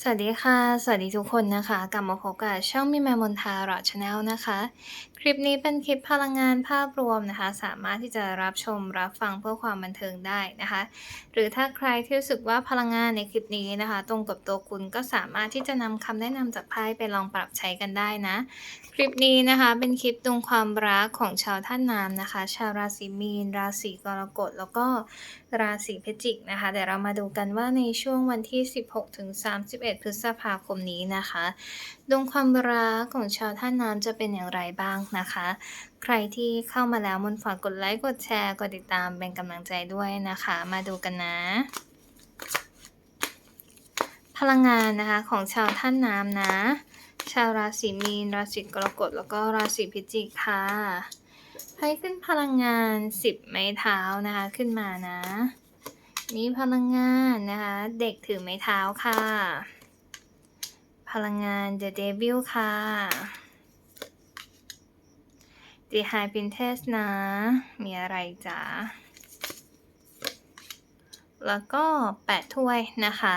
สวัสดีค่ะ สวัสดีทุกคนนะคะ กลับมาพบกับช่องมิแมมนทาราชาแนลนะคะ ลิปนี้เป็นคลิปพลังงานภาพรวมนะคะ สามารถที่จะรับชมรับฟังเพื่อความบันเทิงได้นะคะ หรือถ้าใครที่รู้สึกว่าพลังงานในคลิปนี้นะคะ ตรงกับตัวคุณก็สามารถที่จะนำคำแนะนำจากไพ่ไปลองปรับใช้กันได้นะ คลิปนี้นะคะเป็นคลิปตรงความรักของชาวท่านน้ำนะคะ ชาวราศีมีน ราศีกรกฎแล้วก็ราศีพิจิกนะคะเดี๋ยวเรามาดูกันว่าในช่วงวันที่ 16ถึง31 พฤษภาคมนี้นะคะ ดวงความรักของชาวท่านน้ำจะเป็นอย่างไรบ้างนะคะ ใครที่เข้ามาแล้วมนฝากกดไลค์กดแชร์กดติดตามเป็นกำลังใจด้วยนะคะ มาดูกันนะ พลังงานนะคะของชาวท่านน้ำนะ ชาวราศีมีน ราศีกรกฎแล้วก็ราศีพิจิกค่ะให้ขึ้นพลังงาน10ไม้เท้านะคะขึ้นมานะ นี่พลังงานนะคะ เด็กถือไม้เท้าค่ะ พลังงาน The Devil ค่ะ The High Princess นะ มีอะไรจ๊ะแล้วก็ 8 ถ้วยนะคะ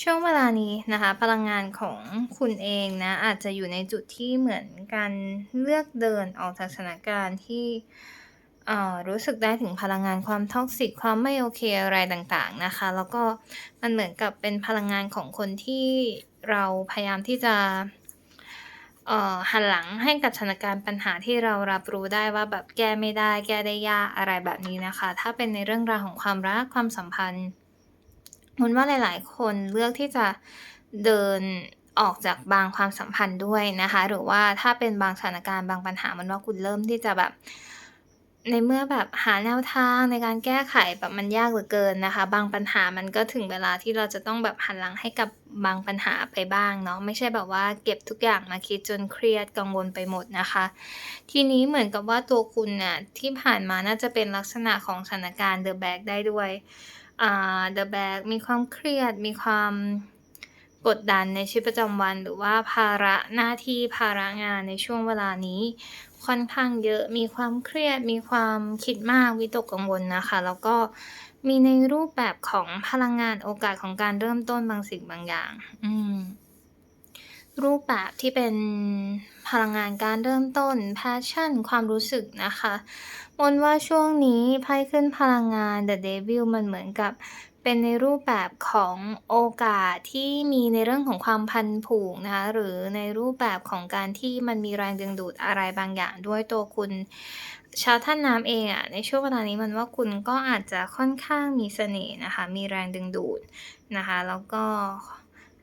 ช่วงเวลานี้นะคะ พลังงานของคุณเองนะ อาจจะอยู่ในจุดที่เหมือนการเลือกเดินออกจากสถานการณ์ที่รู้สึกได้ถึงพลังงานความท็อกซิกความไม่โอเคอะไรต่างๆนะคะ แล้วก็มันเหมือนกับเป็นพลังงานของคนที่ เราพยายามที่จะหันหลังให้กับสถานการณ์ปัญหาที่เรารับรู้ได้ว่าแบบแก้ไม่ได้ แก้ได้ยากอะไรแบบนี้นะคะ ถ้าเป็นในเรื่องราวของความรักความสัมพันธ์มุนว่าหลาย ๆ คนเลือกที่จะเดินออกจากบางความสัมพันธ์ด้วยนะคะ หรือว่าถ้าเป็นบางสถานการณ์บางปัญหามันว่าคุณเริ่มที่จะแบบ ในเมื่อแบบหาแนวทางในการแก้ไขแบบมันยากเหลือเกินนะคะ บางปัญหามันก็ถึงเวลาที่เราจะต้องแบบหันหลังให้กับบางปัญหาไปบ้างเนาะไม่ใช่แบบว่าเก็บทุกอย่างมาคิดจนเครียดกังวลไปหมดนะคะ ทีนี้เหมือนกับว่าตัวคุณน่ะที่ผ่านมาน่าจะเป็นลักษณะของสถานการณ์ The Bag ได้ด้วยอ่า The Bag มีความเครียดมีความกดดันในชีวิตประจำวัน หรือว่าภาระหน้าที่ภาระงานในช่วงเวลานี้ ค่อนข้างเยอะ มีความเครียด มีความคิดมาก วิตกกังวลนะคะ แล้วก็มีในรูปแบบของพลังงานโอกาสของการเริ่มต้นบางสิ่งบางอย่าง อืม รูปแบบที่เป็นพลังงานการเริ่มต้น passion ความรู้สึกนะคะมนว่าช่วงนี้ไพ่ขึ้นพลังงาน The Devil มันเหมือนกับ เป็นในรูปแบบของโอกาสที่มีในเรื่องของความพันผูกนะคะหรือในรูปแบบของการที่มันมีแรงดึงดูดอะไรบางอย่างด้วยตัวคุณชาวท่านน้ำเองอะในช่วงเวลานี้มันว่าคุณก็อาจจะค่อนข้างมีเสน่ห์นะคะมีแรงดึงดูดนะคะแล้วก็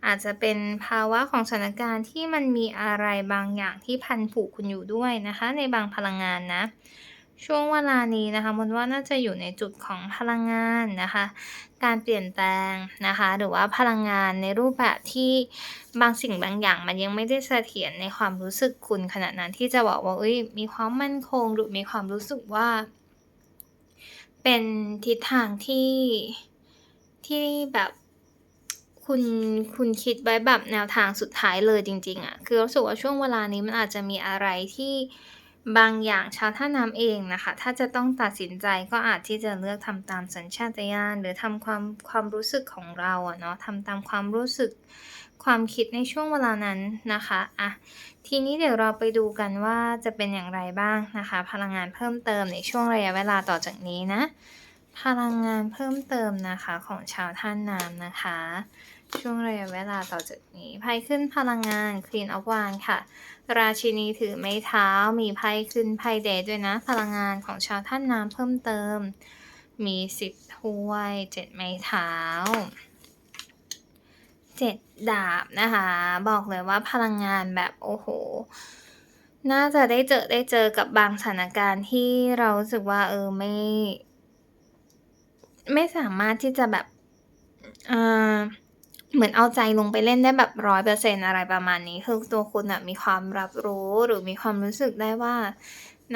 อาจจะเป็นภาวะของสถานการณ์ที่มันมีอะไรบางอย่างที่พันผูกคุณอยู่ด้วยนะคะในบางพลังงานนะ ช่วงเวลานี้นะคะมันว่าน่าจะอยู่ในจุดของพลังงานนะคะ การเปลี่ยนแปลงนะคะ หรือว่าพลังงานในรูปแบบที่บางสิ่งบางอย่าง มันยังไม่ได้เสถียรในความรู้สึกคุณขนาดนั้นที่จะบอกว่าเอ้ยมีความมั่นคงหรือมีความรู้สึกว่า เป็นทิศทางที่ที่แบบคุณคุณคิดไว้แบบแนวทางสุดท้ายเลยจริง ๆอะคือรู้สึกว่าช่วงเวลานี้มันอาจจะมีอะไรที่ บางอย่างชาวท่าน้ำเองนะคะ ถ้าจะต้องตัดสินใจก็อาจที่จะเลือกทำตามสัญชาตญาณหรือทำความความรู้สึกของเราอะเนาะทำตามความรู้สึกความคิดในช่วงเวลานั้นนะคะอะทีนี้เดี๋ยวเราไปดูกันว่าจะเป็นอย่างไรบ้างนะคะ พลังงานเพิ่มเติมในช่วงระยะเวลาต่อจากนี้นะ พลังงานเพิ่มเติมนะคะของชาวท่านน้ำนะคะ ช่วงระยะเวลาต่อจากนี้ไพ่ขึ้นพลังงาน Queen of Wands ค่ะ ราชินีถือไม้เท้ามีไพ่ขึ้นไพ่เดทด้วยนะ พลังงานของชาวท่านน้ำเพิ่มเติม มีสิบถ้วยเจ็ดไม้เท้าเจ็ดดาบนะคะ บอกเลยว่าพลังงานแบบโอ้โหน่าจะได้เจอได้เจอกับบางสถานการณ์ที่เรารู้สึกว่าเออไม่ ไม่สามารถที่จะแบบเออเหมือนเอาใจลงไปเล่นได้แบบร้อยเปอร์เซ็นอะไรประมาณนี้ คือตัวคุณอะมีความรับรู้หรือมีความรู้สึกได้ว่า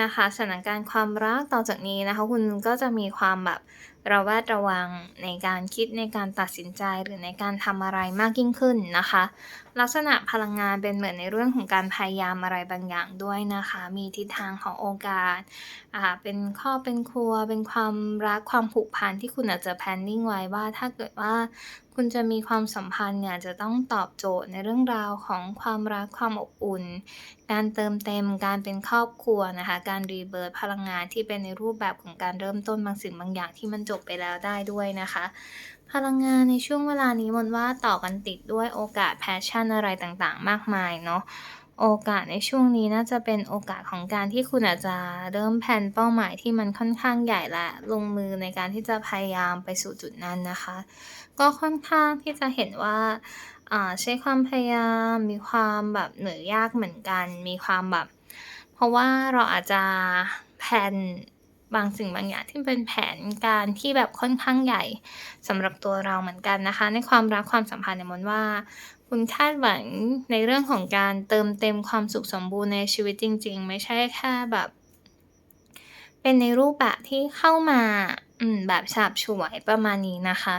นะคะสถานการณ์ความรักต่อจากนี้นะคะ คุณก็จะมีความแบบ ระแวดระวังในการคิดในการตัดสินใจหรือในการทำอะไรมากยิ่งขึ้นนะคะ ลักษณะพลังงานเป็นเหมือนในเรื่องของการพยายามอะไรบางอย่างด้วยนะคะ มีทิศทางของโอกาสอ่าเป็นครอบเป็นครัว เป็นความรักความผูกพันที่คุณอาจจะแพนนิ่งไว้ว่าถ้าเกิดว่า คุณจะมีความสัมพันธ์เนี่ยจะต้องตอบโจทย์ในเรื่องราวของความรักความอบอุ่น การเติมเต็มการเป็นครอบครัวนะคะ การ rebirth พลังงานที่เป็นในรูปแบบของการเริ่มต้นบางสิ่งบางอย่างที่มันจบไปแล้วได้ด้วยนะคะ พลังงานในช่วงเวลานี้มนว่าต่อกันติดด้วยโอกาส passion อะไรต่างๆ มากมายเนาะโอกาสในช่วงนี้น่าจะเป็นโอกาสของการที่คุณอาจจะเริ่มแพลนเป้าหมายที่มันค่อนข้างใหญ่และลงมือในการที่จะพยายามไปสู่จุดนั้นนะคะ ก็ค่อนข้างที่จะเห็นว่าอ่าใช้ความพยายามมีความแบบเหนื่อยยากเหมือนกัน มีความแบบ เพราะว่าเราอาจจะแพลนบางสิ่งบางอย่างที่เป็นแผนการที่แบบค่อนข้างใหญ่สำหรับตัวเราเหมือนกันนะคะ ในความรักความสัมพันธ์เนี่ยมนว่า คุณคาดหวังในเรื่องของการเติมเต็มความสุขสมบูรณ์ในชีวิตจริง ๆ ไม่ใช่แค่แบบ เป็นในรูปแบบที่เข้ามา อืม แบบฉาบฉวยประมาณนี้นะคะ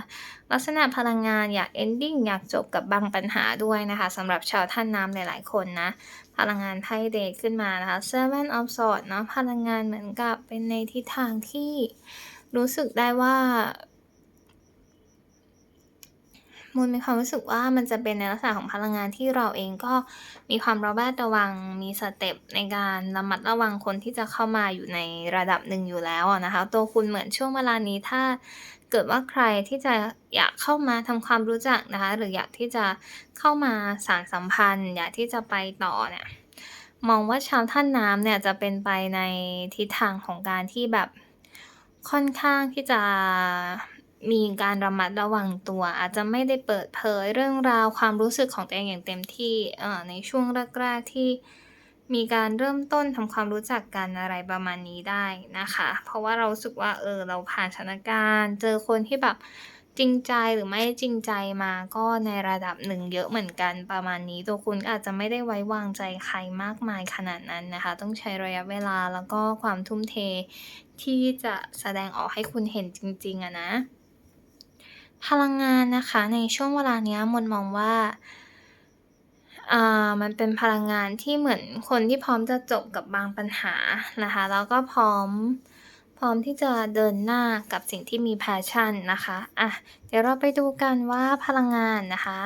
ลักษณะพลังงานอยาก ending อยากจบกับบางปัญหาด้วยนะคะสำหรับชาวท่านน้ำหลาย ๆ คนนะ พลังงานไพ่เดทขึ้นมานะคะ Seven of Swords เนาะพลังงานเหมือนกับเป็นในทิศทางที่รู้สึกได้ว่า มนมีความรู้สึกว่ามันจะเป็นในลักษณะของพลังงานที่เราเองก็มีความระแวดระวัง มีสเต็ปในการระมัดระวังคนที่จะเข้ามาอยู่ในระดับหนึ่งอยู่แล้วนะคะ ตัวคุณเหมือนช่วงเวลานี้ถ้าเกิดว่าใครที่จะอยากเข้ามาทำความรู้จักนะคะ หรืออยากที่จะเข้ามาสานสัมพันธ์ อยากที่จะไปต่อเนี่ยมองว่าชาวธาตุน้ำเนี่ยจะเป็นไปในทิศทางของการที่แบบค่อนข้างที่จะ มีการระมัดระวังตัว อาจจะไม่ได้เปิดเผยเรื่องราวความรู้สึกของตัวเองอย่างเต็มที่ในช่วงแรกๆที่มีการเริ่มต้นทำความรู้จักกันอะไรประมาณนี้ได้นะคะ เพราะว่าเราสึกว่าเออเราผ่านสถานการณ์ เจอคนที่แบบจริงใจหรือไม่จริงใจมาก็ในระดับหนึ่งเยอะเหมือนกันประมาณนี้ ตัวคุณอาจจะไม่ได้ไว้วางใจใครมากมายขนาดนั้นนะคะ ต้องใช้ระยะเวลาแล้วก็ความทุ่มเทที่จะแสดงออกให้คุณเห็นจริงๆอะนะ พลังงานนะคะในช่วงเวลาเนี้ยมนมองว่าอ่ามันเป็นพลังงานที่เหมือนคนที่พร้อมจะจบกับบางปัญหานะคะ แล้วก็พร้อมพร้อมที่จะเดินหน้ากับสิ่งที่มี passion นะคะอะเดี๋ยวเราไปดูกันว่าพลังงานนะคะ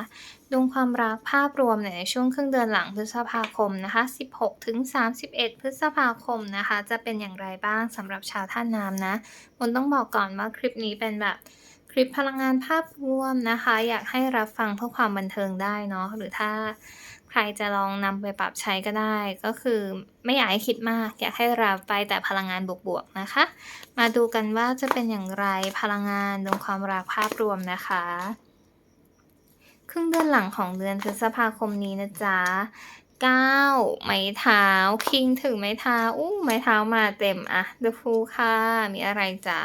ดวงความรักภาพรวมในช่วงครึ่งเดือนหลังพฤษภาคมนะคะ 16-31 พฤษภาคมนะคะ จะเป็นอย่างไรบ้างสำหรับชาวธาตุน้ำนะมนต้องบอกก่อนว่าคลิปนี้เป็นแบบ คลิปพลังงานภาพรวมนะคะ อยากให้รับฟังเพื่อความบันเทิงได้เนาะหรือถ้าใครจะลองนำไปปรับใช้ก็ได้ ก็คือไม่อยากให้คิดมาก อยากให้รับไปแต่พลังงานบวกๆนะคะ มาดูกันว่าจะเป็นอย่างไรพลังงานดวงความรักภาพรวมนะคะครึ่งเดือนหลังของเดือนพฤษภาคมนี้นะจ๊ะ9ไม้เท้าคิงถือไม้เท้าอู้ไม้เท้ามาเต็มอะ The Fool ค่ะ มีอะไรจ๊ะ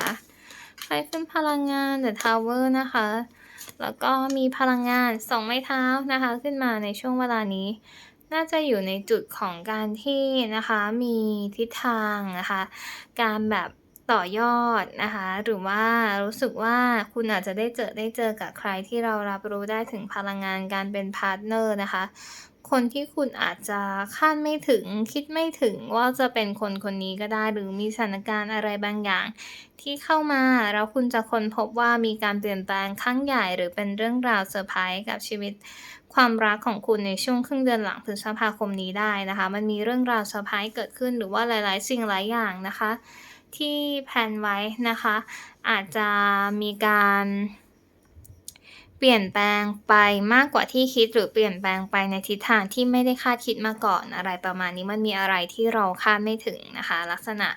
ไพ่ขึ้นพลังงาน The Tower นะคะ แล้วก็มีพลังงาน2ไม้เท้านะคะ ขึ้นมาในช่วงเวลานี้ น่าจะอยู่ในจุดของการที่นะคะมีทิศทางนะคะ การแบบต่อยอดนะคะ หรือว่ารู้สึกว่าคุณอาจจะได้เจอได้เจอกับใครที่เรารับรู้ได้ถึงพลังงานการเป็นพาร์ตเนอร์นะคะ คนที่คุณอาจจะคาดไม่ถึง คิดไม่ถึงว่าจะเป็นคนคนนี้ก็ได้ หรือมีสถานการณ์อะไรบางอย่าง ที่เข้ามาแล้วคุณจะค้นพบว่ามีการเปลี่ยนแปลงครั้งใหญ่ หรือเป็นเรื่องราวเซอร์ไพรส์กับชีวิต ความรักของคุณในช่วงครึ่งเดือนหลังพฤษภาคมนี้ได้นะคะ มันมีเรื่องราวเซอร์ไพรส์เกิดขึ้นหรือว่าหลาย ๆ สิ่งหลายอย่างนะคะ ที่แพลนไว้นะคะ อาจจะมีการ เปลี่ยนแปลงไปมากกว่าที่คิดหรือเปลี่ยนแปลงไปในทิศทางที่ไม่ได้คาดคิดมาก่อนอะไรประมาณนี้มันมีอะไรที่เราคาดไม่ถึงนะคะ ลักษณะ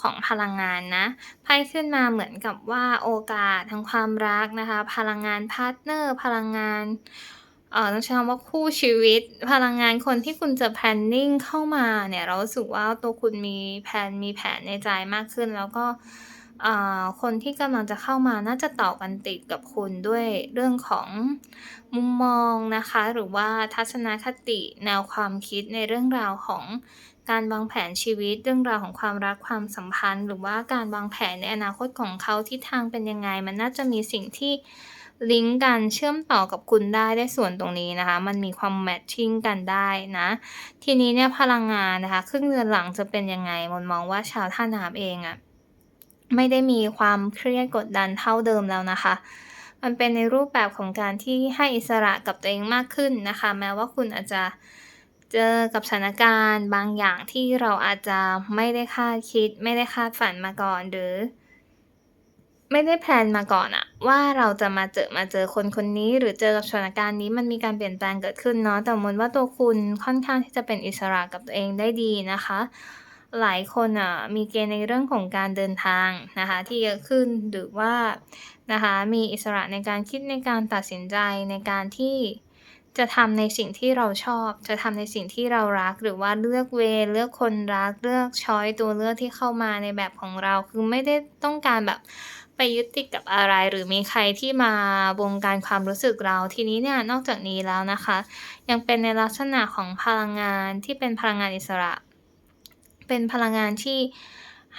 ของพลังงานนะไพ่ขึ้นมาเหมือนกับว่าโอกาสทางความรักนะคะ พลังงานพาร์ตเนอร์ พลังงานเอ่อต้องใช้คำว่าคู่ชีวิต พลังงานคนที่คุณจะ planning เข้ามาเนี่ยเรารู้สึกว่าตัวคุณมีแพลนมีแผนในใจมากขึ้นแล้วก็ คนที่กำลังจะเข้ามาน่าจะต่อกันติดกับคุณด้วยเรื่องของมุมมองนะคะ หรือว่าทัศนคติแนวความคิดในเรื่องราวของการวางแผนชีวิตเรื่องราวของความรักความสัมพันธ์ หรือว่าการวางแผนในอนาคตของเขาทิศทางเป็นยังไง มันน่าจะมีสิ่งที่ลิงก์กันเชื่อมต่อกับคุณได้ได้ส่วนตรงนี้นะคะ มันมีความแมตชิงกันได้นะ ทีนี้เนี่ยพลังงานนะคะ ครึ่งเดือนหลังจะเป็นยังไงมนมองว่าชาวธาน้ำเองอะ ไม่ได้มีความเครียดกดดันเท่าเดิมแล้วนะคะ มันเป็นในรูปแบบของการที่ให้อิสระกับตัวเองมากขึ้นนะคะ แม้ว่าคุณอาจจะเจอกับสถานการณ์บางอย่างที่เราอาจจะไม่ได้คาดคิด ไม่ได้คาดฝันมาก่อนหรือ ไม่ได้แพลนมาก่อนอะว่าเราจะมาเจอมาเจอคนคนนี้ หรือเจอกับสถานการณ์นี้มันมีการเปลี่ยนแปลงเกิดขึ้นเนาะแต่มนว่าตัวคุณค่อนข้างที่จะเป็นอิสระกับตัวเองได้ดีนะคะ หลายคนน่ะมีเกณฑ์ในเรื่องของการเดินทางนะคะที่เยอะขึ้นหรือว่านะคะมีอิสระในการคิดในการตัดสินใจในการที่จะทำในสิ่งที่เราชอบ จะทำในสิ่งที่เรารัก หรือว่าเลือกเวเลือกคนรัก เลือกช้อยตัวเลือกที่เข้ามาในแบบของเรา คือไม่ได้ต้องการแบบไปยึดติดกับอะไร หรือมีใครที่มาบงการความรู้สึกเรา ทีนี้เนี่ยนอกจากนี้แล้วนะคะ ยังเป็นในลักษณะของพลังงานที่เป็นพลังงานอิสระ เป็นพลังงานที่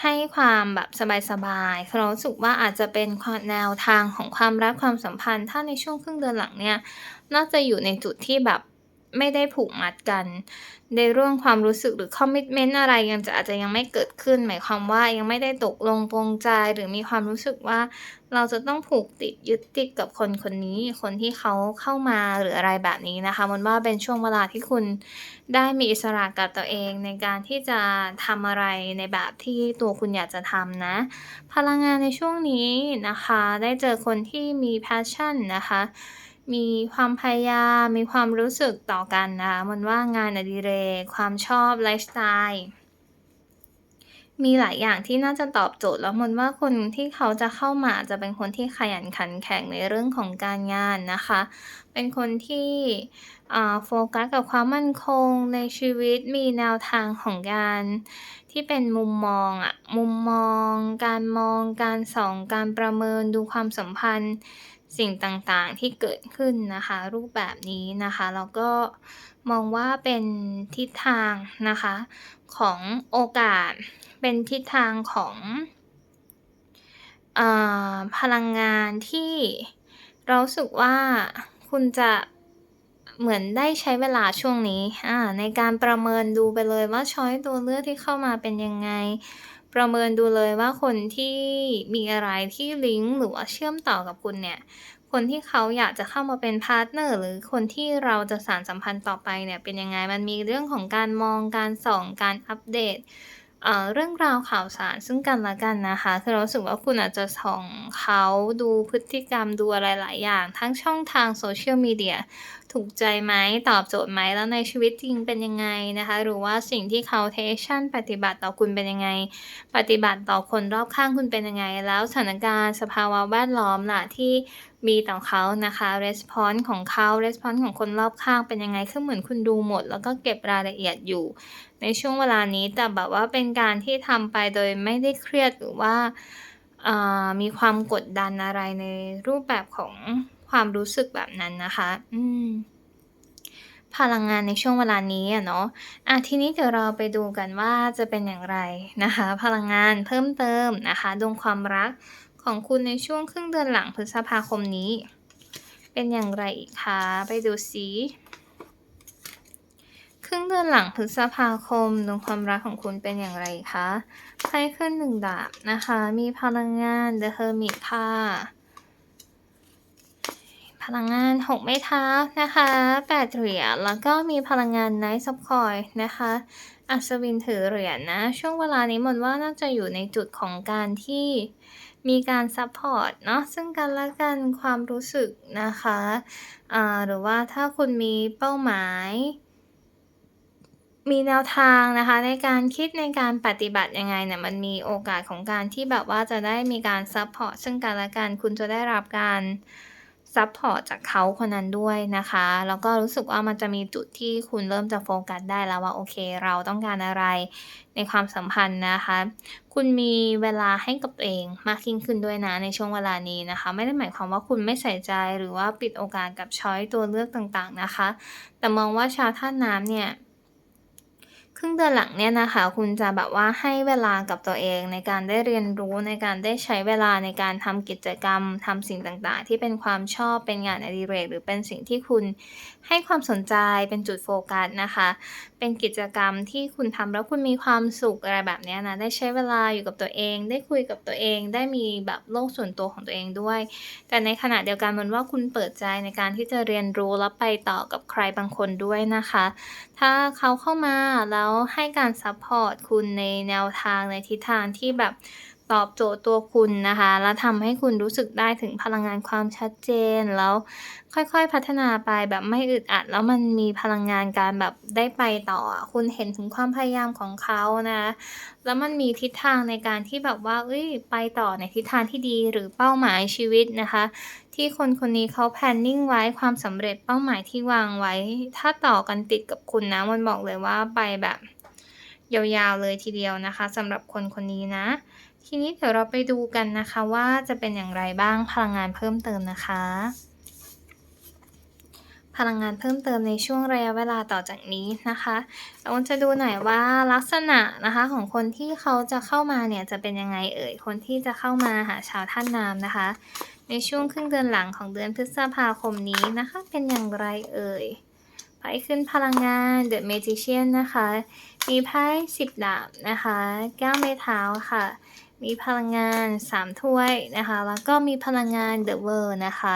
ให้ความแบบสบายๆเรารู้สึกว่าอาจจะเป็นควาแนวทางของความรักความสัมพันธ์ ถ้าในช่วงครึ่งเดือนหลังเนี่ย น่าจะอยู่ในจุดที่แบบ ไม่ได้ผูกมัดกัน ในเรื่องความรู้สึกหรือคอมมิตเมนต์อะไรยังจะอาจจะยังไม่เกิดขึ้น หมายความว่ายังไม่ได้ตกลงปรงใจหรือมีความรู้สึกว่า เราจะต้องผูกติดยึดติดกับคนคนนี้ คนที่เขาเข้ามาหรืออะไรแบบนี้นะคะมันว่าเป็นช่วงเวลาที่คุณได้มีอิสระกับตัวเอง ในการที่จะทำอะไรในแบบที่ตัวคุณอยากจะทำนะ พลังงานในช่วงนี้นะคะ ได้เจอคนที่มี passion นะคะ มีความพยายาม มีความรู้สึกต่อกันนะคะมนว่างานอดิเรก ความชอบไลฟ์สไตล์มีหลายอย่างที่น่าจะตอบโจทย์แล้วมนว่าคนที่เขาจะเข้ามาจะเป็นคนที่ขยันขันแข็งในเรื่องของการงานนะคะ เป็นคนที่โฟกัสกับความมั่นคงในชีวิตมีแนวทางของการ ที่เป็นมุมมองอะมุมมอง การมอง การส่อง การประเมินดูความสัมพันธ์ สิ่งต่างๆที่เกิดขึ้นนะคะ รูปแบบนี้นะคะแล้วก็มองว่าเป็นทิศทางนะคะ ของโอกาส เป็นทิศทางของอพลังงานที่เราสึกว่าคุณจะ เหมือนได้ใช้เวลาช่วงนี้อาในการประเมินดูไปเลยว่าช้อยตัวเลือกที่เข้ามาเป็นยังไง ประเมินดูเลยว่าคนที่มีอะไรที่ลิงก์หรือว่าเชื่อมต่อกับคุณเนี่ย คนที่เขาอยากจะเข้ามาเป็นพาร์ตเนอร์หรือคนที่เราจะสานสัมพันธ์ต่อไปเนี่ยเป็นยังไง มันมีเรื่องของการมองการส่องการอัปเดต เรื่องราวข่าวสารซึ่งกันและกันนะคะ คือเรารู้สึกว่าคุณอาจจะส่องเขาดูพฤติกรรมดูอะไรหลายอย่าง ทั้งช่องทาง Social Media ถูกใจไหมตอบโจทย์ไหมแล้วในชีวิตจริงเป็นยังไงนะคะ หรือว่าสิ่งที่เขาเทชั่นปฏิบัติต่อคุณเป็นยังไง ปฏิบัติต่อคนรอบข้างคุณเป็นยังไง แล้วสถานการณ์สภาวะแวดล้อมล่ะที่ มีต่อเขานะคะ response ของเขา response ของคนรอบข้างเป็นยังไงคือเหมือนคุณดูหมด แล้วก็เก็บรายละเอียดอยู่ ในช่วงเวลานี้แต่แบบว่าเป็นการที่ทำไปโดยไม่ได้เครียดหรือว่ามีความกดดันอะไรในรูปแบบของความรู้สึกแบบนั้นนะคะ อืมพลังงานในช่วงเวลานี้อะเนาะอะทีนี้เดี๋ยวเราไปดูกันว่าจะเป็นอย่างไรนะคะ พลังงานเพิ่มเติมนะคะดวงความรัก ของคุณในช่วงครึ่งเดือนหลังพฤษภาคมนี้ เป็นอย่างไรคะไปดูซิครึ่งเดือนหลังพฤษภาคมดวงความรักของคุณเป็นอย่างไรคะไพ่ขึ้น1ดาบนะคะ มีพลังงาน The Hermit ค่ะพลังงาน6ไม้เท้านะคะ8เหรียญแล้วก็มีพลังงาน Knight of Coins นะคะ อัศวินถือเหรียญนะ ช่วงเวลานี้มนว่าน่าจะอยู่ในจุดของการที่ มีการซัพพอร์ตเนาะซึ่งกันและกันความรู้สึกนะคะะหรือว่าถ้าคุณมีเป้าหมาย มีแนวทางนะคะในการคิดในการปฏิบัติยังไงเนี่ยมันมีโอกาสของการที่แบบว่าจะได้มีการซัพพอร์ตซึ่งกันและกันคุณจะได้รับการ ซัปพอร์ตจากเขาคนนั้นด้วยนะคะ แล้วก็รู้สึกว่ามันจะมีจุดที่คุณเริ่มจะโฟกัสได้แล้วว่าโอเค เราต้องการอะไรในความสัมพันธ์นะคะ คุณมีเวลาให้กับตัวเองมากยิ่งขึ้นด้วยนะในช่วงเวลานี้นะคะ ไม่ได้หมายความว่าคุณไม่ใส่ใจหรือว่าปิดโอกาสกับช้อยตัวเลือกต่างๆนะคะ แต่มองว่าชาวธาตุน้ำเนี่ย รึ่งเดือนหลังเนี่ยนะคะ คุณจะแบบว่าให้เวลากับตัวเองในการได้เรียนรู้ในการได้ใช้เวลาในการทำกิจกรรมทำสิ่งต่างๆ ที่เป็นความชอบเป็นงานอดิเรกหรือเป็นสิ่งที่คุณ ให้ความสนใจเป็นจุดโฟกัสนะคะ เป็นกิจกรรมที่คุณทำแล้วคุณมีความสุขอะไรแบบนี้นะ ได้ใช้เวลาอยู่กับตัวเอง ได้คุยกับตัวเอง ได้มีแบบโลกส่วนตัวของตัวเองด้วย แต่ในขณะเดียวกันมันว่าคุณเปิดใจในการที่จะเรียนรู้แล้วไปต่อกับใครบางคนด้วยนะคะ ถ้าเขาเข้ามาแล้วให้การซัปพอร์ตคุณในแนวทางในทิศทางที่แบบ ตอบโจทย์ตัวคุณนะคะ แล้วทำให้คุณรู้สึกได้ถึงพลังงานความชัดเจนแล้วค่อยๆพัฒนาไปแบบไม่อึดอัด แล้วมันมีพลังงานการแบบได้ไปต่อ คุณเห็นถึงความพยายามของเขานะ แล้วมันมีทิศทางในการที่แบบว่าเฮ้ยไปต่อในทิศทางที่ดีหรือเป้าหมายชีวิตนะคะ ที่คนคนนี้เขา planning ไว้ความสำเร็จเป้าหมายที่วางไว้ ถ้าต่อกันติดกับคุณนะมันบอกเลยว่าไปแบบยาวๆเลยทีเดียวนะคะสำหรับคนคนนี้นะ ทีนี้เดี๋ยวเราไปดูกันนะคะว่าจะเป็นอย่างไรบ้างพลังงานเพิ่มเติมนะคะ พลังงานเพิ่มเติมในช่วงระยะเวลาต่อจากนี้นะคะเราจะดูหน่อยว่าลักษณะนะคะของคนที่เขาจะเข้ามาเนี่ยจะเป็นยังไงเอ่ยคนที่จะเข้ามาหาชาวธาตุน้ำนะคะ ในช่วงครึ่งเดือนหลังของเดือนพฤษภาคมนี้นะคะเป็นอย่างไรเอ่ยไพ่ขึ้นพลังงาน The Magician นะคะ มีไพ่10ดาบนะคะ9ไม้เท้าค่ะ มีพลังงาน 3 ถ้วยนะคะ แล้วก็มีพลังงานเดอะเวอร์นะคะ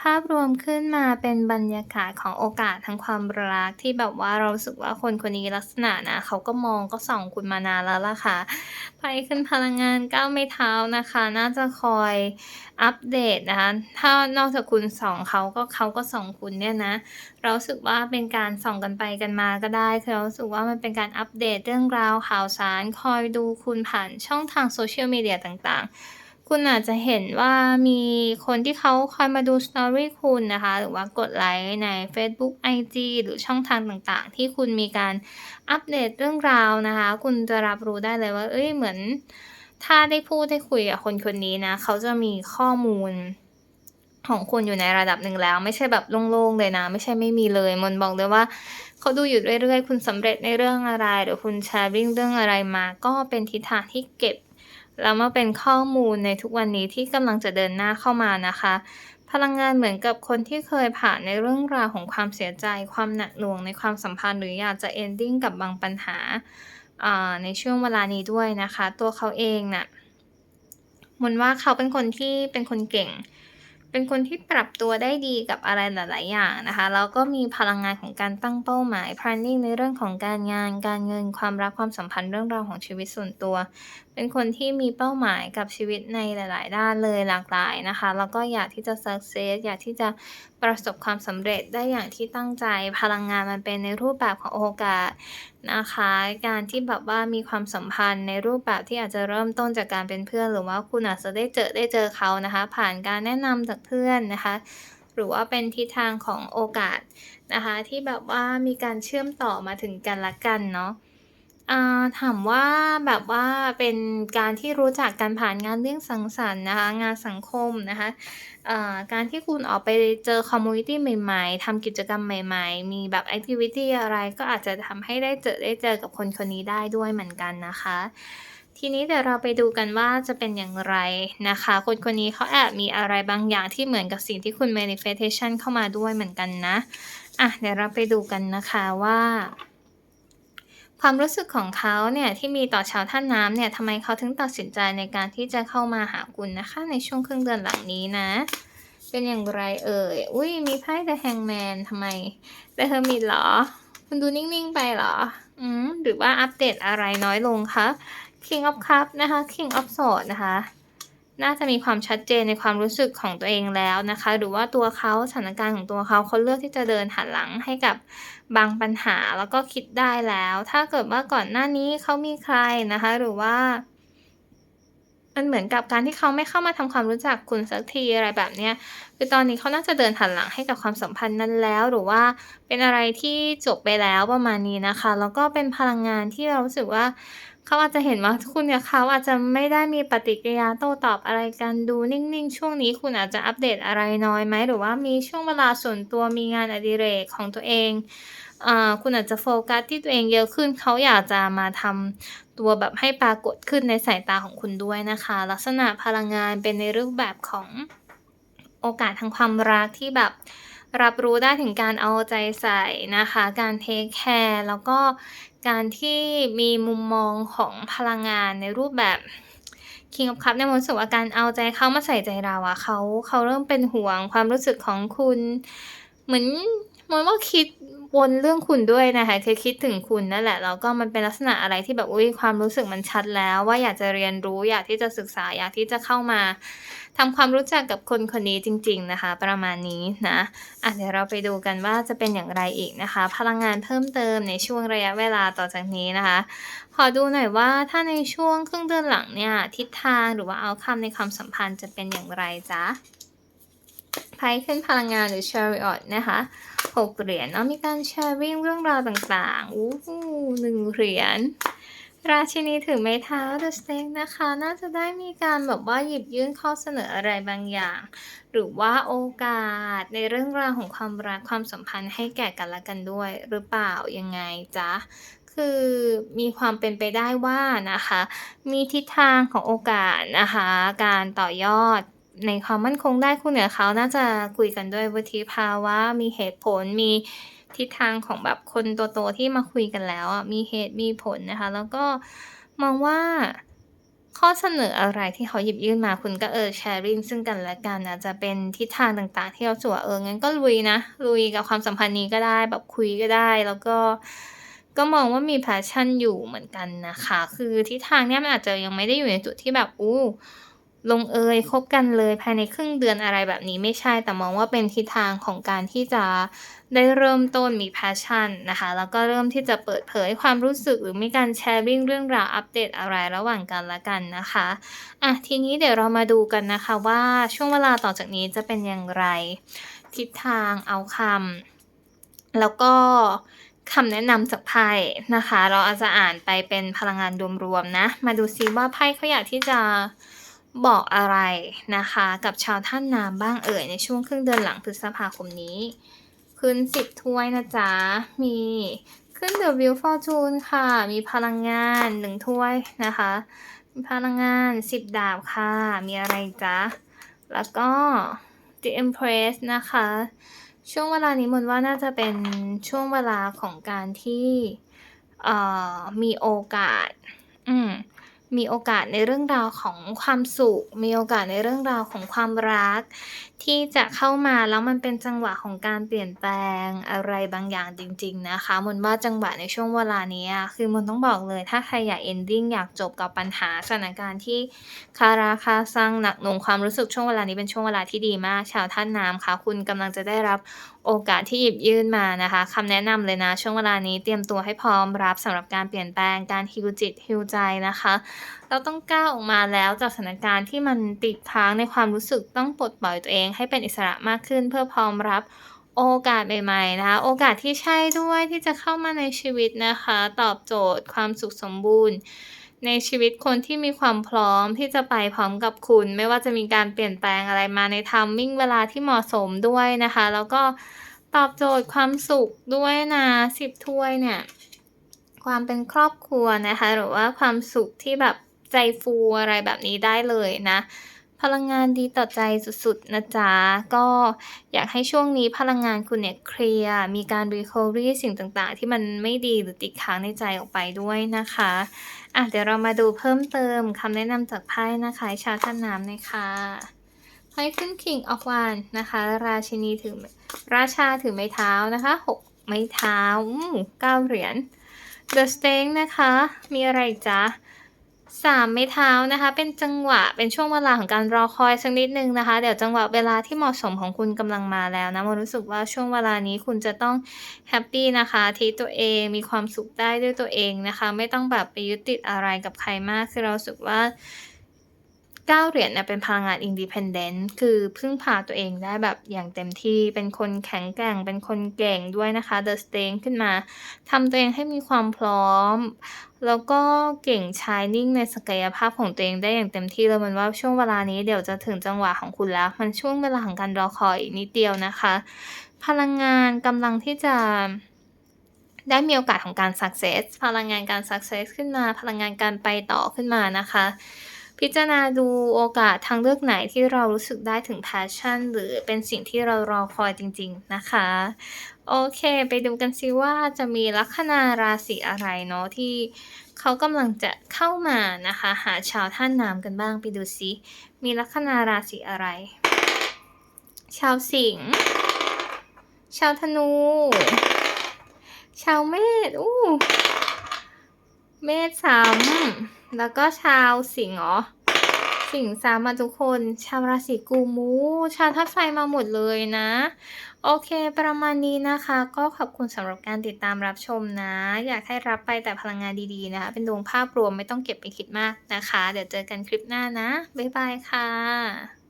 ภาพรวมขึ้นมาเป็นบรรยากาศของโอกาสทางความรักที่แบบว่าเราสึกว่าคนคนนี้ลักษณะนะเขาก็มองก็ส่องคุณมานานแล้วล่ะค่ะ ไปขึ้นพลังงานก้าวไม้เท้านะคะ น่าจะคอย อัปเดตนะคะ ถ้านอกจากคุณส่องเขาก็เขาก็ส่องคุณเนี่ยนะ เราสึกว่าเป็นการส่องกันไปกันมาก็ได้คือเราสึกว่ามันเป็นการอัปเดตเรื่องราวข่าวสารคอยดูคุณผ่านช่องทาง Social Media ต่างๆ คุณอาจจะเห็นว่ามีคนที่เขาคอยมาดู Story คุณนะคะ หรือว่ากดไลก์ในเฟซบุ๊กไอจีหรือช่องทางต่างๆ ที่คุณมีการอัปเดตเรื่องราวนะคะ คุณจะรับรู้ได้เลยว่าเฮ้ยเหมือน ถ้าได้พูดได้คุยกับคนคนนี้นะ เขาจะมีข้อมูลของคุณอยู่ในระดับหนึ่งแล้ว ไม่ใช่แบบโล่งๆเลยนะ ไม่ใช่ไม่มีเลยมนบอกเลยว่าเขาดูอยู่เรื่อยๆ คุณสำเร็จในเรื่องอะไร หรือคุณ sharing เรื่องอะไรมา ก็เป็นทิศทางที่เก็บ แล้วมาเป็นข้อมูลในทุกวันนี้ที่กำลังจะเดินหน้าเข้ามานะคะ พลังงานเหมือนกับคนที่เคยผ่านในเรื่องราวของความเสียใจ ความหนักหน่วงในความสัมพันธ์หรืออยากจะ ending กับบางปัญหา ในช่วงเวลานี้ด้วยนะคะ ตัวเขาเองน่ะมนว่าเขาเป็นคนที่เป็นคนเก่ง เป็นคนที่ปรับตัวได้ดีกับอะไรหลาย ๆ อย่างนะคะ แล้วก็มีพลังงานของการตั้งเป้าหมาย planning ในเรื่องของการงาน การเงิน ความรัก ความสัมพันธ์ เรื่องราวของชีวิตส่วนตัว เป็นคนที่มีเป้าหมายกับชีวิตในหลาย ๆ ด้านเลยหลากหลายนะคะ แล้วก็อยากที่จะ success อยากที่จะประสบความสำเร็จได้อย่างที่ตั้งใจ พลังงานมันเป็นในรูปแบบของโอกาส นะคะ การที่แบบว่ามีความสัมพันธ์ในรูปแบบที่อาจจะเริ่มต้นจากการเป็นเพื่อน หรือว่าคุณอาจจะได้เจอได้เจอเขานะคะ ผ่านการแนะนำจากเพื่อนนะคะ หรือว่าเป็นทิศทางของโอกาสนะคะ ที่แบบว่ามีการเชื่อมต่อมาถึงกันและกันเนาะ อ่า ถามว่าแบบว่าเป็นการที่รู้จักกันผ่านงานเลี้ยงสังสรรค์นะคะ งานสังคมนะคะอ่าการที่คุณออกไปเจอ คอมมิวนิตี ใหม่ ๆ ทำกิจกรรมใหม่ ๆ มีแบบแอกทิวิตีอะไร ก็อาจจะทำให้ได้เจอ ได้เจอกับคนคนนี้ได้ด้วยเหมือนกันนะคะ ทีนี้เดี๋ยวเราไปดูกันว่าจะเป็นอย่างไรนะคะ คนคนนี้เขาแอบมีอะไรบางอย่างที่เหมือนกับสิ่งที่คุณ manifestation เข้ามาด้วยเหมือนกันนะ อะ เดี๋ยวเราไปดูกันนะคะว่า ความรู้สึกของเขาเนี่ยที่มีต่อชาวท่าน้ำเนี่ยทำไมเขาถึงตัดสินใจในการที่จะเข้ามาหาคุณนะคะ ในช่วงครึ่งเดือนหลังนี้นะ เป็นอย่างไรเอ่ย อุ้ยมีไพ่ The Hangman ทำไม The Hermit เหรอ คุณดูนิ่งๆไปเหรอ อืมหรือว่าอัปเดตอะไรน้อยลงคะ King of Cup นะคะ King of Swords นะคะ น่าจะมีความชัดเจนในความรู้สึกของตัวเองแล้วนะคะ หรือว่าตัวเขาสถานการณ์ของตัวเขาเขาเลือกที่จะเดินหันหลังให้กับบางปัญหาแล้วก็คิดได้แล้ว ถ้าเกิดว่าก่อนหน้านี้เขามีใครนะคะ หรือว่ามันเหมือนกับการที่เขาไม่เข้ามาทำความรู้จักคุณสักทีอะไรแบบเนี้ยคือตอนนี้เขาน่าจะเดินหันหลังให้กับความสัมพันธ์นั้นแล้ว หรือว่าเป็นอะไรที่จบไปแล้วประมาณนี้นะคะ แล้วก็เป็นพลังงานที่เรารู้สึกว่า เขาอาจจะเห็นว่าคุณกับเขาอาจจะไม่ได้มีปฏิกิริยาโต้ตอบอะไรกันดูนิ่งๆ ช่วงนี้คุณอาจจะอัปเดตอะไรน้อยไหมหรือว่ามีช่วงเวลาส่วนตัวมีงานอดิเรกของตัวเองอ่าคุณอาจจะโฟกัสที่ตัวเองเยอะขึ้นเขาอยากจะมาทำตัวแบบให้ปรากฏขึ้นในสายตาของคุณด้วยนะคะ ลักษณะพลังงานเป็นในรูปแบบของโอกาสทางความรักที่แบบรับรู้ได้ถึงการเอาใจใส่นะคะ การเทกแคร์แล้วก็ การที่มีมุมมองของพลังงานในรูปแบบ King of Cups เนี่ยมนสึกว่าการเอาใจเขามาใส่ใจเราอะเขาเขาเริ่มเป็นห่วงความรู้สึกของคุณ เหมือนมนว่าคิดวนเรื่องคุณด้วยนะคะคือคิดถึงคุณนั่นแหละแล้วก็มันเป็นลักษณะอะไรที่แบบอุ๊ยความรู้สึกมันชัดแล้ว ว่าอยากจะเรียนรู้อยากที่จะศึกษาอยากที่จะเข้ามา ทำความรู้จักกับคนคนนี้จริง ๆนะคะ ประมาณนี้นะอะเดี๋ยวเราไปดูกันว่าจะเป็นอย่างไรอีกนะคะ พลังงานเพิ่มเติมในช่วงระยะเวลาต่อจากนี้นะคะ ขอดูหน่อยว่าถ้าในช่วงครึ่งเดือนหลังเนี่ยทิศทางหรือว่า outcome ในความสัมพันธ์จะเป็นอย่างไรจ๊ะไพ่ขึ้นพลังงานหรือ Chariot นะคะ6เหรียญเนาะมีการ sharing เรื่องราวต่างๆโอ้โฮ1เหรียญ ราชินีถือไม้เท้า The Snake นะคะ น่าจะได้มีการแบบว่าหยิบยื่นข้อเสนออะไรบางอย่าง หรือว่าโอกาสในเรื่องราวของความรักความสัมพันธ์ให้แก่กันและกันด้วย หรือเปล่ายังไงจ๊ะคือมีความเป็นไปได้ว่านะคะ มีทิศทางของโอกาสนะคะ การต่อยอดในความมั่นคงได้คุณกับเขาน่าจะคุยกันด้วยวุฒิภาวะมีเหตุผลมี ทิศทางของแบบคนโตๆที่มาคุยกันแล้วอะมีเหตุมีผลนะคะ แล้วก็มองว่าข้อเสนออะไรที่เขาหยิบยื่นมาคุณก็เออ sharing ซึ่งกันและกันอาจจะเป็นทิศทางต่างๆ ที่เรารู้สึกว่เอองั้นก็ลุยนะลุยกับความสัมพันธ์นี้ก็ได้แบบคุยก็ได้ แล้วก็ก็มองว่ามี passion อยู่เหมือนกันนะคะ คือทิศทางเนี้ยมันอาจจะยังไม่ได้อยู่ในจุดที่แบบโอ้ ลงเอยคบกันเลยภายในครึ่งเดือนอะไรแบบนี้ไม่ใช่แต่มองว่าเป็นทิศทางของการที่จะได้เริ่มต้นมี passion นะคะ แล้วก็เริ่มที่จะเปิดเผยความรู้สึกหรือมีการ sharing เรื่องราวอัปเดตอะไรระหว่างกันละกันนะคะอะทีนี้เดี๋ยวเรามาดูกันนะคะว่าช่วงเวลาต่อจากนี้จะเป็นอย่างไร ทิศทาง outcome แล้วก็คำแนะนำจากไพ่นะคะ เราอาจจะอ่านไปเป็นพลังงานรวมๆนะ มาดูซิว่าไพ่เขาอยากที่จะ บอกอะไรนะคะ กับชาวธาตุน้ำบ้างเอ่ยในช่วงครึ่งเดือนหลังพฤษภาคมนี้ ขึ้น10ถ้วยนะจ๊ะ มีขึ้น The Wheel Fortune ค่ะ มีพลังงาน1ถ้วยนะคะมีพลังงาน10ดาบค่ะ มีอะไรจ๊ะ แล้วก็ The Empress นะคะ ช่วงเวลานี้มนว่าน่าจะเป็นช่วงเวลาของการที่มีโอกาส อืม มีโอกาสในเรื่องราวของความสุข มีโอกาสในเรื่องราวของความรัก ที่จะเข้ามาแล้วมันเป็นจังหวะของการเปลี่ยนแปลงอะไรบางอย่างจริง ๆ นะคะมนว่าจังหวะในช่วงเวลานี้คือมนต้องบอกเลย ถ้าใครอยาก ending อยากจบกับปัญหาสถานการณ์ที่คาราคาซังหนักหน่วงความรู้สึกช่วงเวลานี้เป็นช่วงเวลาที่ดีมาก ชาวธาตุน้ำคะคุณกำลังจะได้รับโอกาสที่หยิบยื่นมานะคะคำแนะนำเลยนะช่วงเวลานี้เตรียมตัวให้พร้อมรับสำหรับการเปลี่ยนแปลงการ heal จิต heal ใจนะคะ เราต้องก้าวออกมาแล้วจากสถานการณ์ที่มันติดค้างในความรู้สึกต้องปลดปล่อยตัวเองให้เป็นอิสระมากขึ้น เพื่อพร้อมรับโอกาสใหม่ๆนะคะโอกาสที่ใช่ด้วยที่จะเข้ามาในชีวิตนะคะ ตอบโจทย์ความสุขสมบูรณ์ ในชีวิตคนที่มีความพร้อมที่จะไปพร้อมกับคุณ ไม่ว่าจะมีการเปลี่ยนแปลงอะไรมาใน timing เวลาที่เหมาะสมด้วยนะคะ แล้วก็ตอบโจทย์ความสุขด้วยนะ10ถ้วยเนี่ยความเป็นครอบครัวนะคะ หรือว่าความสุขที่แบบ ใจฟูอะไรแบบนี้ได้เลยนะ พลังงานดีต่อใจสุดๆนะจ๊ะ ก็อยากให้ช่วงนี้พลังงานคุณเนี่ยเคลียร์มีการ recovery สิ่งต่างๆ ที่มันไม่ดีหรือติดค้างในใจออกไปด้วยนะคะอะเดี๋ยวเรามาดูเพิ่มเติมคำแนะนำจากไพ่นะคะชาวธาตุน้ำหน่อยค่ะไพ่ขึ้น King of Wands นะคะ ราชินีถือราชาถือไม้เท้านะคะ6ไม้เท้าอืม9เหรียญ The Strength นะคะ มีอะไรอีก สามไม้เท้านะคะ เป็นจังหวะเป็นช่วงเวลาของการรอคอยสักนิดนึงนะคะ เดี๋ยวจังหวะเวลาที่เหมาะสมของคุณกำลังมาแล้วนะมรู้สึกว่าช่วงเวลานี้คุณจะต้องแฮปปี้นะคะที่ตัวเองมีความสุขได้ด้วยตัวเองนะคะ ไม่ต้องแบบไปยึดติดอะไรกับใครมากคือเราสึกว่า 9 เหรียญเนี่ยเป็นพลังงาน Independent คือพึ่งพาตัวเองได้แบบอย่างเต็มที่เป็นคนแข็งแกร่ง เป็นคนเก่งด้วยนะคะ The Strength ขึ้นมาทำตัวเองให้มีความพร้อม แล้วก็เก่ง Shining ในศักยภาพของตัวเองได้อย่างเต็มที่เลยมันว่าช่วงเวลานี้เดี๋ยวจะถึงจังหวะของคุณแล้ว มันช่วงเวลาของการรอคอยนิดเดียวนะคะ พลังงานกำลังที่จะได้มีโอกาสของการ success พลังงานการ success ขึ้นมา พลังงานการไปต่อขึ้นมานะคะ พิจารณาดูโอกาสทางเลือกไหนที่เรารู้สึกได้ถึง passion หรือเป็นสิ่งที่เรารอคอยจริง ๆ นะคะ โอเค ไปดูกันสิว่าจะมีลัคนาราศีอะไรเนาะที่เขากำลังจะเข้ามานะคะ หาชาวธาตุน้ำกันบ้างไปดูซิ มีลัคนาราศีอะไร ชาวสิงห์ชาวธนู ชาวเมษอู้เมษซ้ำ แล้วก็ชาวสิงห์เหรอ สิงห์สามาทุกคน ชาวราศีกุมู ชาวธาตุไฟมาหมดเลยนะ โอเค ประมาณนี้นะคะ ก็ขอบคุณสำหรับการติดตามรับชมนะ อยากให้รับไปแต่พลังงานดีๆนะคะ เป็นดวงภาพรวมไม่ต้องเก็บไปคิดมากนะคะ เดี๋ยวเจอกันคลิปหน้านะ บ๊ายบายค่ะ